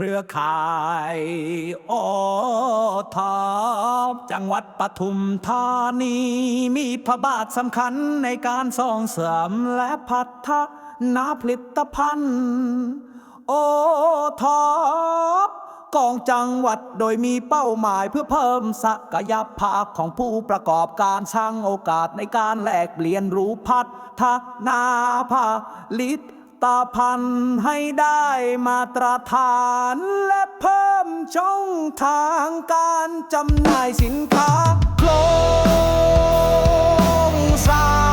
เครือข่ายโอทอปจังหวัดปทุมธานี มีพระบาทสำคัญในการส่งเสริมและพัฒนาผลิตภัณฑ์ โอทอปกองจังหวัดโดยมีเป้าหมายเพื่อเพิ่มศักยภาพของผู้ประกอบการสร้างโอกาสในการแลกเปลี่ยนรู้พัฒนาผลิต ตาพันให้ได้มาตรฐานและเพิ่มช่องทางการจำหน่ายสินค้าโครงสร้าง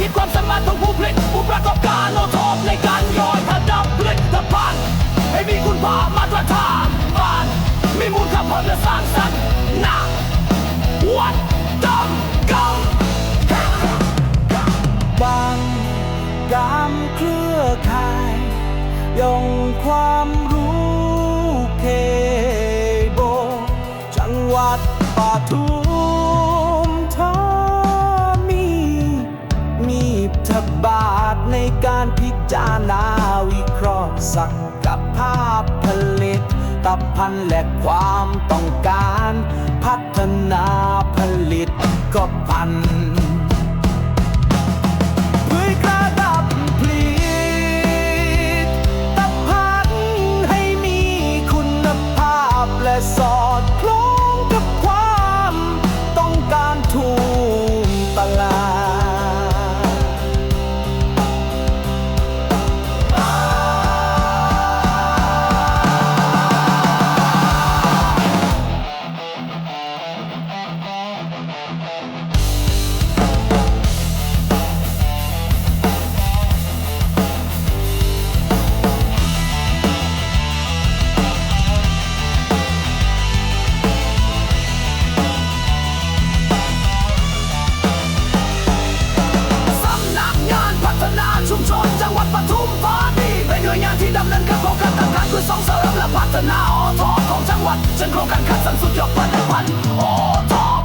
พัฒนาขีดความสามารถของผู้ผลิตผู้ประกอบการโอทอปในการย่อยระดับผลิตภัณฑ์ให้มีคุณภาพมาตรฐานบ้านมีมูลค่าเพิ่มและสร้างสรรค์นะวัดดำกำบางกามเครือข่ายยงความรู้เคโบจังหวัดปทุ ตตภัณฑ์และความต้องการ พัฒนาผลิตก็พันเพื่อระดับผลิตภัณฑ์ให้มีคุณภาพและสอง รงการคัดสรรสุดยอดผลิตภัณฑ์อท็อป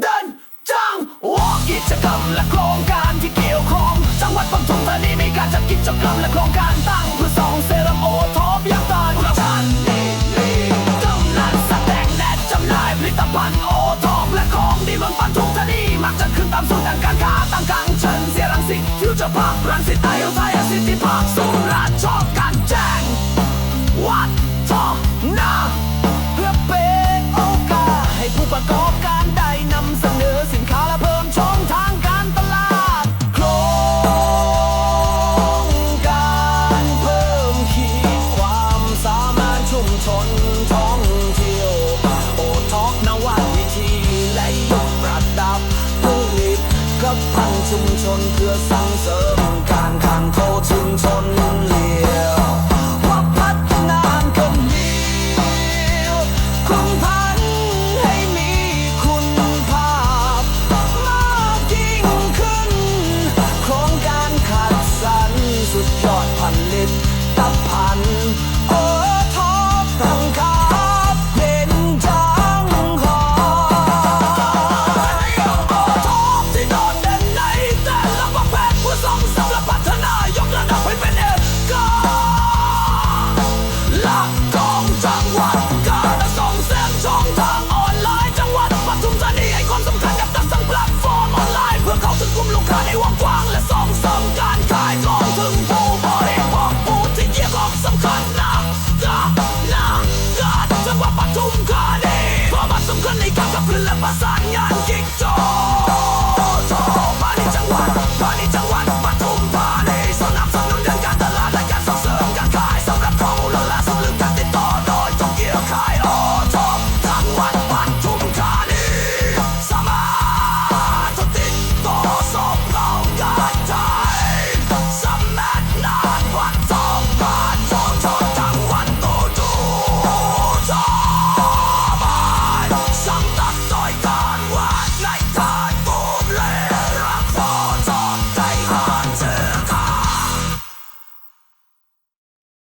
เดินจังวอกิจกรรมและโครงการที่เกี่ยวข้อง จังหวัดปทุมธานีมีการจัดกิจกรรมและโครงการตั้งเพื่อส่งเสริมโอท็อปย่างต่างจันนี่นี่กำนันแสดงแนะจำหน่ายผลิตภัณฑ์โอท็อปและของดีเมืองปทุมธานีมักจะขึ้นตามศูนย์การค้าตั้งกลางเชิญเสียรังสิตฟิวเจอร์พาร์ครังสิตไอเอไทย ชุมชนเพื่อสร้างเสริมการทางเข้าชุมชนเลี้ยวว่าพัฒนาก็มีคงพันให้มีคุณภาพ มากยิ่งขึ้น โครงการขัดสรรสุดยอดผลิตตภัณฑ์